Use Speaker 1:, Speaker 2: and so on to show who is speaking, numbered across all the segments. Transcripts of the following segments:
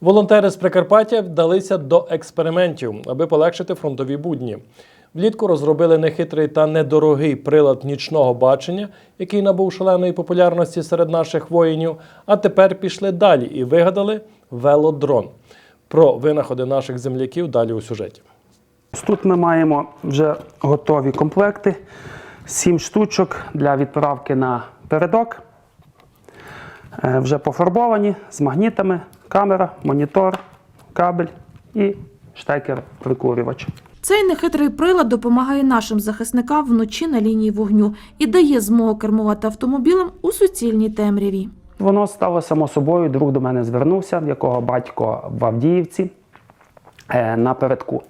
Speaker 1: Волонтери з Прикарпаття вдалися до експериментів, аби полегшити фронтові будні. Влітку розробили нехитрий та недорогий прилад нічного бачення, який набув шаленої популярності серед наших воїнів. А тепер пішли далі і вигадали велодрон. Про винаходи наших земляків далі у сюжеті.
Speaker 2: Тут ми маємо вже готові комплекти, сім штучок для відправки на передок. Е, Вже пофарбовані з магнітами, камера, монітор, кабель і штекер-прикурювач.
Speaker 3: Цей нехитрий прилад допомагає нашим захисникам вночі на лінії вогню і дає змогу кермувати автомобілем у суцільній темряві.
Speaker 2: Воно стало само собою. Друг до мене звернувся, в якого батько в Авдіївці е, напередку.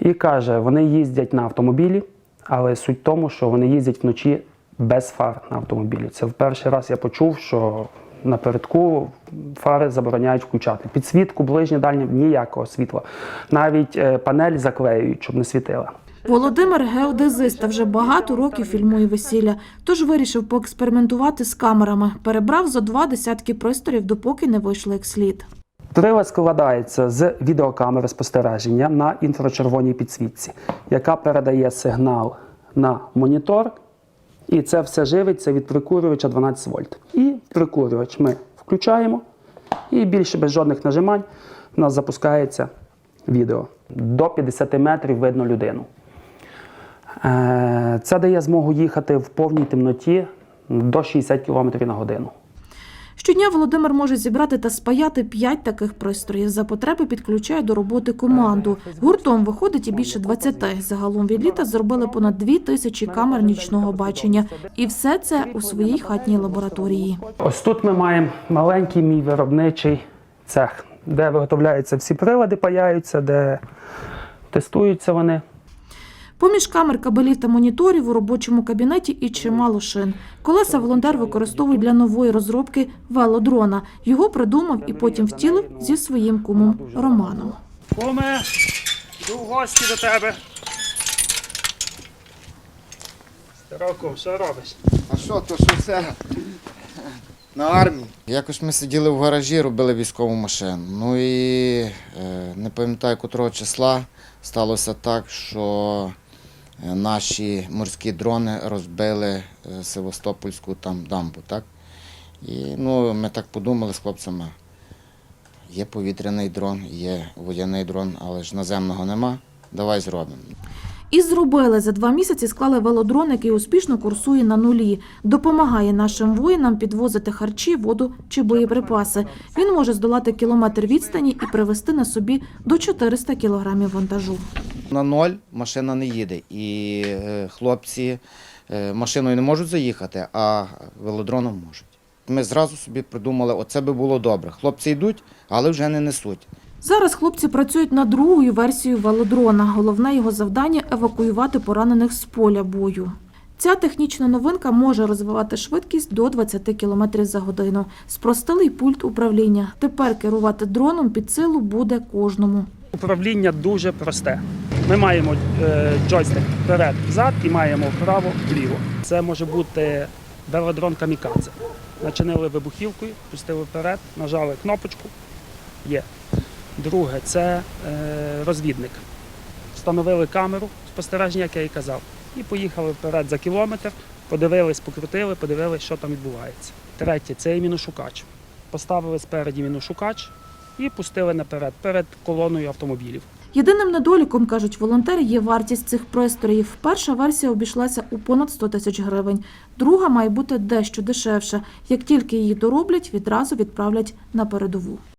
Speaker 2: І каже, вони їздять на автомобілі, але суть в тому, що вони їздять вночі без фар на автомобілі. Це в перший раз я почув, що напередку фари забороняють включати. Підсвітку, ближнє дальнє ніякого світла. Навіть е, панель заклеюють, щоб не світила.
Speaker 3: Володимир геодезист та вже багато років фільмує весілля, тож вирішив поекспериментувати з камерами. Перебрав зо два десятки пристроїв, допоки не вийшло як слід.
Speaker 2: Прилад складається з відеокамери спостереження на інфрачервоній підсвітці, яка передає сигнал на монітор, і це все живиться від прикурювача 12 вольт. І прикурювач ми включаємо, і більше без жодних нажимань у нас запускається відео. До 50 метрів видно людину. Е, Це дає змогу їхати в повній темноті до 60 км на годину.
Speaker 3: Щодня Володимир може зібрати та спаяти п'ять таких пристроїв. За потреби підключає до роботи команду. Гуртом виходить і більше 20. Загалом від літа зробили понад дві тисячі камер нічного бачення. І все це у своїй хатній лабораторії.
Speaker 2: Ось тут ми маємо маленький мій виробничий цех, де виготовляються всі прилади, паяються, де тестуються вони.
Speaker 3: Поміж камер, кабелів та моніторів у робочому кабінеті і чимало шин. Колеса волонтер використовує для нової розробки велодрона. Його придумав і потім втілив зі своїм кумом Романом.
Speaker 2: Коме, йду в гості до тебе. Староку, що робиш?
Speaker 4: А що, то що все на армії?
Speaker 5: Якось ми сиділи в гаражі, робили військову машину. Ну і е, не пам'ятаю котрого числа сталося так, що наші морські дрони розбили е, Севастопольську там дамбу. Так? І ну, ми так подумали з хлопцями. Є повітряний дрон, є водяний дрон, але ж наземного нема. Давай зробимо.
Speaker 3: І зробили за два місяці склали велодрон, який успішно курсує на нулі. Допомагає нашим воїнам підвозити харчі, воду чи боєприпаси. Він може здолати кілометр відстані і привезти на собі до 400 кілограмів вантажу.
Speaker 5: На ноль машина не їде. І е, хлопці е, машиною не можуть заїхати, а велодроном можуть. Ми зразу собі придумали, оце би було добре. Хлопці йдуть, але вже не несуть.
Speaker 3: Зараз хлопці працюють над другою версією велодрона. Головне його завдання евакуювати поранених з поля бою. Ця технічна новинка може розвивати швидкість до 20 км за годину. Спростили й пульт управління. Тепер керувати дроном під силу буде кожному.
Speaker 2: Управління дуже просте. Ми маємо е, джойстик вперед-взад і маємо вправо-вліво. Це може бути велодрон камікадзе. Начинили вибухівкою, пустили вперед, нажали кнопочку. Є. Друге це е, розвідник. Встановили камеру спостереження, як я і казав, і поїхали вперед за кілометр, подивились, покрутили, подивились, що там відбувається. Третє це міношукач. Поставили спереді міношукач і пустили наперед, перед колоною автомобілів.
Speaker 3: Єдиним недоліком, кажуть волонтери, є вартість цих пристроїв. Перша версія обійшлася у понад 100 тисяч гривень. Друга має бути дещо дешевше. Як тільки її дороблять, відразу відправлять на передову.